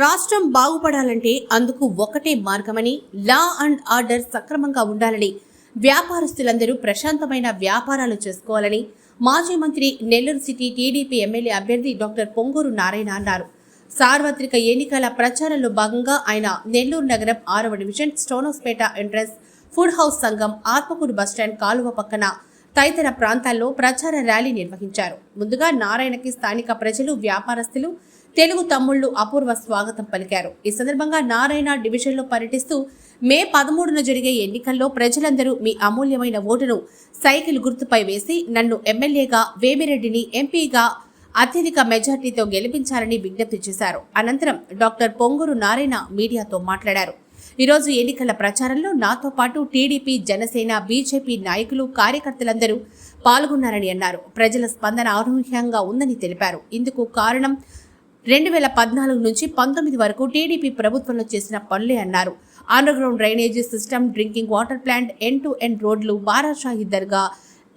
రాష్ట్రం బాగుపడాలంటే అందుకు ఒకటే మార్గమని లా అండ్ ఆర్డర్ సక్రమంగా ఉండాలని వ్యాపారస్తులందరూ ప్రశాంతమైన వ్యాపారాలు చేసుకోవాలని మాజీ మంత్రి నెల్లూరు సిటీ టీడీపీ ఎమ్మెల్యే అభ్యర్థి డాక్టర్ పొంగూరు నారాయణ అన్నారు. సార్వత్రిక ఎన్నికల ప్రచారంలో భాగంగా ఆయన నెల్లూరు నగరం ఆరవ division Stonehousepet entrance food house సంఘం ఆత్మకూరు బస్టాండ్ కాలువ పక్కన తదితర ప్రాంతాల్లో ప్రచార ర్యాలీ నిర్వహించారు. ముందుగా నారాయణకి స్థానిక ప్రజలు వ్యాపారస్తులు తెలుగు తమ్ముళ్ళు అపూర్వ స్వాగతం పలికారు. ఈ సందర్భంగా నారాయణ డివిజన్లో పర్యటిస్తూ మే పదమూడున జరిగే ఎన్నికల్లో ప్రజలందరూ మీ అమూల్యమైన ఓటును సైకిల్ గుర్తుపై వేసి నన్ను ఎమ్మెల్యేగా వేమిరెడ్డిని ఎంపీగా అత్యధిక మెజార్టీతో గెలిపించాలని విజ్ఞప్తి చేశారు. అనంతరం డాక్టర్ పొంగూరు నారాయణ మీడియాతో మాట్లాడారు. ఈరోజు ఎన్నికల ప్రచారంలో నాతో పాటు టీడీపీ జనసేన బీజేపీ నాయకులు కార్యకర్తలందరూ పాల్గొన్నారని అన్నారు. ప్రజల స్పందన అనూహ్యంగా ఉందని తెలిపారు. ఇందుకు కారణం రెండు వేల పద్నాలుగు నుంచి పంతొమ్మిది వరకు టీడీపీ ప్రభుత్వంలో చేసిన పనులే అన్నారు. Underground drainage system drinking water plant end to end రోడ్లు బారాషాహి దర్గా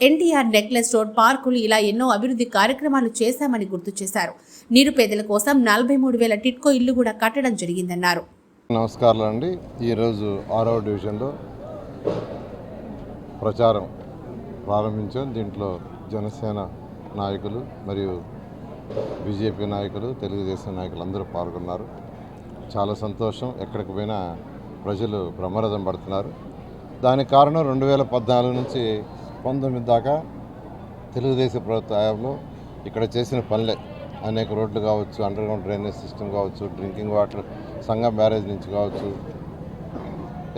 ఎన్టీఆర్ నెక్లెస్ రోడ్ పార్కులు ఇలా ఎన్నో అభివృద్ధి కార్యక్రమాలు చేశామని గుర్తు చేశారు. నిరుపేదల కోసం నలభై మూడు వేల టిట్కో ఇల్లు కూడా కట్టడం జరిగిందన్నారు. నమస్కారాలు అండి. ఈరోజు ఆరో డివిజన్లో ప్రచారం ప్రారంభించాం. దీంట్లో జనసేన నాయకులు మరియు బీజేపీ నాయకులు తెలుగుదేశం నాయకులు అందరూ పాల్గొన్నారు. చాలా సంతోషం. ఎక్కడికి పోయినా ప్రజలు బ్రహ్మరథం పడుతున్నారు. దానికి కారణం రెండు వేల పద్నాలుగు నుంచి పంతొమ్మిది దాకా తెలుగుదేశం ప్రభుత్వ హయాంలో ఇక్కడ చేసిన పనులే. అనేక రోడ్లు కావచ్చు అండర్గ్రౌండ్ డ్రైనేజ్ సిస్టమ్ కావచ్చు డ్రింకింగ్ వాటర్ సంఘం బ్యారేజ్ నుంచి కావచ్చు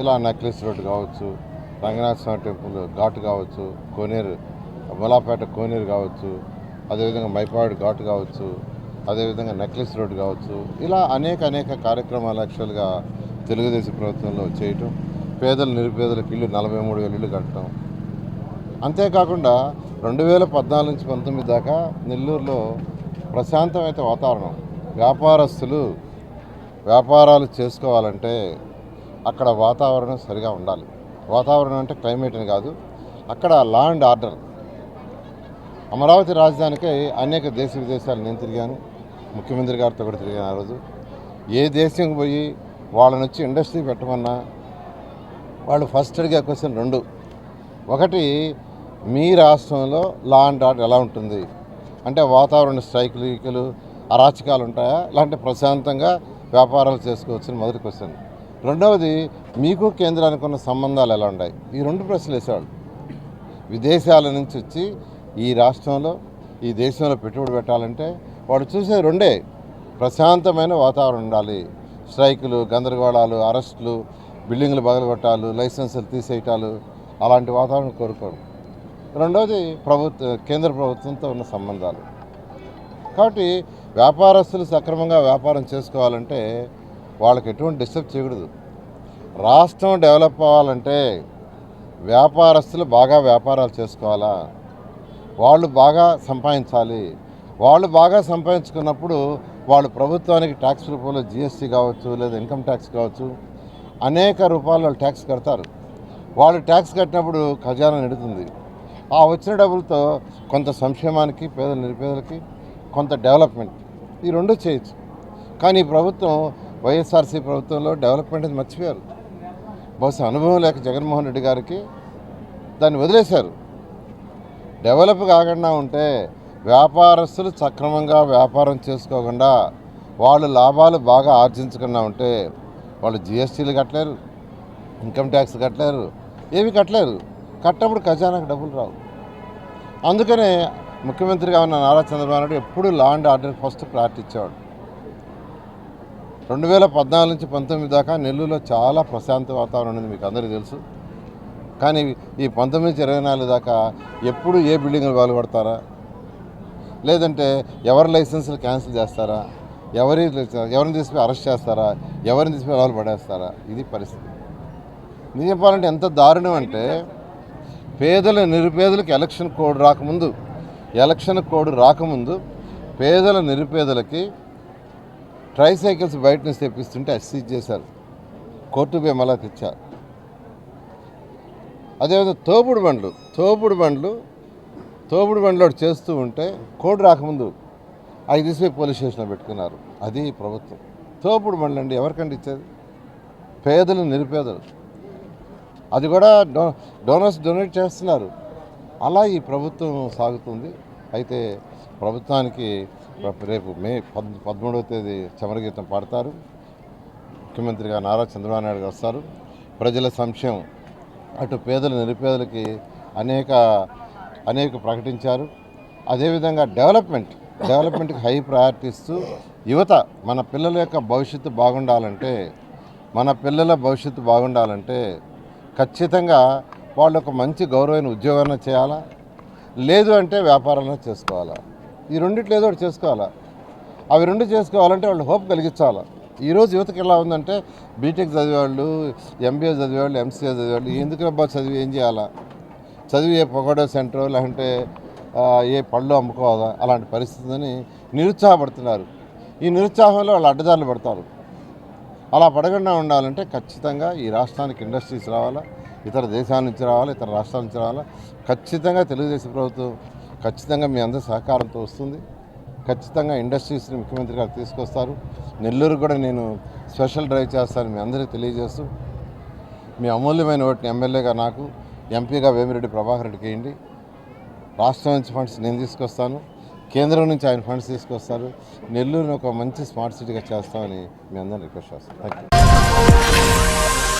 ఇలా నెక్లెస్ రోడ్ కావచ్చు రంగనాథ స్వామి టెంపుల్ ఘాట్ కావచ్చు కోనేరు బొలాపేట కోనేరు కావచ్చు అదేవిధంగా మైపాడు ఘాట్ కావచ్చు అదేవిధంగా నెక్లెస్ రోడ్ కావచ్చు ఇలా అనేక అనేక కార్యక్రమాలు యాక్చువల్గా తెలుగుదేశం ప్రభుత్వంలో చేయటం పేదల నిరుపేదలకు ఇల్లు నలభై మూడు వేల ఇల్లు కట్టడం. అంతేకాకుండా రెండు వేల పద్నాలుగు నుంచి పంతొమ్మిది దాకా నెల్లూరులో ప్రశాంతమైన వాతావరణం. వ్యాపారస్తులు వ్యాపారాలు చేసుకోవాలంటే అక్కడ వాతావరణం సరిగా ఉండాలి. వాతావరణం అంటే క్లైమేట్ అని కాదు అక్కడ లా అండ్ ఆర్డర్. అమరావతి రాజధానికి అనేక దేశ విదేశాలు నేను తిరిగాను. ముఖ్యమంత్రి గారితో కూడా తిరిగాను ఆ రోజు. ఏ దేశంకి పోయి వాళ్ళని వచ్చి ఇండస్ట్రీ పెట్టమన్నా వాళ్ళు ఫస్ట్ అడిగే క్వశ్చన్ రెండు. ఒకటి మీ రాష్ట్రంలో లా అండ్ ఆర్డర్ ఎలా ఉంటుంది? అంటే వాతావరణ స్ట్రైకులు అరాచకాలు ఉంటాయా? లేదంటే ప్రశాంతంగా వ్యాపారాలు చేసుకోవచ్చని మొదటి క్వశ్చన్. రెండవది మీకు కేంద్రానికి ఉన్న సంబంధాలు ఎలా ఉన్నాయి? ఈ రెండు ప్రశ్నలు వేసేవాళ్ళు. విదేశాల నుంచి వచ్చి ఈ రాష్ట్రంలో ఈ దేశంలో పెట్టుబడి పెట్టాలంటే వాడు చూసే రెండే ప్రశాంతమైన వాతావరణం ఉండాలి. స్ట్రైకులు గందరగోళాలు అరెస్టులు బిల్డింగ్లు బగలగొట్టాలు లైసెన్సులు తీసేయటాలు అలాంటి వాతావరణం కోరుకోరు రెండవది ప్రభుత్వ కేంద్ర ప్రభుత్వంతో ఉన్న సంబంధాలు. కాబట్టి వ్యాపారస్తులు సక్రమంగా వ్యాపారం చేసుకోవాలంటే వాళ్ళకి ఎటువంటి డిస్టర్బ్ చేయకూడదు. రాష్ట్రం డెవలప్ అవ్వాలంటే వ్యాపారస్తులు బాగా వ్యాపారాలు చేసుకోవాలా? వాళ్ళు బాగా సంపాదించాలి. వాళ్ళు బాగా సంపాదించుకున్నప్పుడు వాళ్ళు ప్రభుత్వానికి ట్యాక్స్ రూపంలో జిఎస్టీ కావచ్చు లేదా ఇన్కమ్ ట్యాక్స్ కావచ్చు అనేక రూపాయలు వాళ్ళు ట్యాక్స్ కడతారు. వాళ్ళు ట్యాక్స్ కట్టినప్పుడు ఖజానా నిడుతుంది. ఆ వచ్చిన డబ్బులతో కొంత సంక్షేమానికి పేద నిరుపేదలకి కొంత డెవలప్మెంట్ ఈ రెండు చేయొచ్చు. కానీ ఈ ప్రభుత్వం వైఎస్ఆర్సీ ప్రభుత్వంలో డెవలప్మెంట్ అనేది మర్చిపోయారు. బహుశా అనుభవం లేక జగన్మోహన్ రెడ్డి గారికి దాన్ని వదిలేశారు. డెవలప్ కాకుండా ఉంటే వ్యాపారస్తులు సక్రమంగా వ్యాపారం చేసుకోకుండా వాళ్ళు లాభాలు బాగా ఆర్జించకుండా ఉంటే వాళ్ళు జిఎస్టీలు కట్టలేరు ఇన్కమ్ ట్యాక్స్ కట్టలేరు ఏవి కట్టలేరు. కట్టప్పుడు ఖజానాకు డబ్బులు రావు. అందుకనే ముఖ్యమంత్రిగా ఉన్న నారా చంద్రబాబు నాయుడు ఎప్పుడు law and order first priority ఇచ్చేవాడు. రెండు వేల పద్నాలుగు నుంచి పంతొమ్మిది దాకా నెల్లూరులో చాలా ప్రశాంత వాతావరణం ఉంది మీకు అందరికీ తెలుసు. కానీ ఈ పంతొమ్మిది నుంచి ఇరవై నాలుగు దాకా ఎప్పుడు ఏ బిల్డింగ్లు బాగుపడతారా లేదంటే ఎవరి లైసెన్సులు క్యాన్సిల్ చేస్తారా? ఎవరి ఎవరిని తీసుకుపోయి అరెస్ట్ చేస్తారా? ఎవరిని తీసుకుపోయి వాళ్ళు పడేస్తారా? ఇది పరిస్థితి. నిజం చెప్పాలంటే ఎంత దారుణం అంటే పేదల నిరుపేదలకు ఎలక్షన్ కోడ్ రాకముందు ఎలక్షన్ కోడ్ రాకముందు పేదల నిరుపేదలకి ట్రైసైకిల్స్ బయట నుంచి తెప్పిస్తుంటే అసీజ్ చేశారు. కోర్టు పోయి మళ్ళా తెచ్చారు. అదేవిధంగా తోపుడు బండ్లు తోపుడు బండ్లు తోపుడు బండ్లు ఒకటి చేస్తూ ఉంటే కోడ్ రాకముందు అవి తీసుకుపోయి పోలీస్ స్టేషన్లో పెట్టుకున్నారు. అది ప్రభుత్వం. తోపుడు బండ్లు అండి ఎవరికండి ఇచ్చేది? పేదలు నిరుపేదలు. అది కూడా డో డోనర్స్ డొనేట్ చేస్తున్నారు. అలా ఈ ప్రభుత్వం సాగుతుంది. అయితే ప్రభుత్వానికి రేపు- రేపు మే పద్ పదమూడవ తేదీ చమరగీతం పాడతారు. ముఖ్యమంత్రిగా నారా చంద్రబాబు నాయుడు గారు వస్తారు. ప్రజల సంక్షేమం అటు పేదలు నిరుపేదలకి అనేక అనేక ప్రకటించారు. అదేవిధంగా డెవలప్మెంట్ డెవలప్మెంట్కి హై ప్రయారిటీ ఇస్తూ యువత మన పిల్లల యొక్క భవిష్యత్తు బాగుండాలంటే మన పిల్లల భవిష్యత్తు బాగుండాలంటే ఖచ్చితంగా వాళ్ళు ఒక మంచి గౌరవమైన ఉద్యోగాన్ని చేయాలా? లేదు అంటే వ్యాపారాలను చేసుకోవాలా? ఈ రెండిట్లో ఏదో ఒకటి చేసుకోవాలా? అవి రెండు చేసుకోవాలంటే వాళ్ళు హోప్ కలిగించాలి? ఈరోజు యువతకి ఎలా ఉందంటే బీటెక్ చదివేవాళ్ళు ఎంబీఏ చదివేవాళ్ళు ఎంసీఏ చదివేవాళ్ళు ఎందుకు అబ్బా చదివి ఏం చేయాలా? చదివి ఏ పొగడో సెంటర్ లేదంటే ఏ పళ్ళు అమ్ముకోవాలా? అలాంటి పరిస్థితిని నిరుత్సాహపడుతున్నారు. ఈ నిరుత్సాహంలో వాళ్ళు అడ్డదారులు పడతారు. అలా పడకుండా ఉండాలంటే ఖచ్చితంగా ఈ రాష్ట్రానికి ఇండస్ట్రీస్ రావాలా ఇతర దేశాల నుంచి రావాలా ఇతర రాష్ట్రాల నుంచి రావాలా. ఖచ్చితంగా తెలుగుదేశం ప్రభుత్వం ఖచ్చితంగా మీ అందరి సహకారంతో వస్తుంది. ఖచ్చితంగా ఇండస్ట్రీస్ని ముఖ్యమంత్రి గారు తీసుకొస్తారు. నెల్లూరు కూడా నేను స్పెషల్ డ్రైవ్ చేస్తాను మీ అందరికీ తెలియజేస్తూ. మీ అమూల్యమైన ఓటుని ఎమ్మెల్యేగా నాకు ఎంపీగా వేమిరెడ్డి ప్రభాకర్ రెడ్డికి వేయండి రాష్ట్రం నుంచి ఫండ్స్ నేను తీసుకొస్తాను. కేంద్రం నుంచి ఆయన ఫండ్స్ తీసుకొస్తారు. నెల్లూరుని ఒక మంచి స్మార్ట్ సిటీగా చేస్తామని మీ అందరిని రిక్వెస్ట్ చేస్తాను. Thank you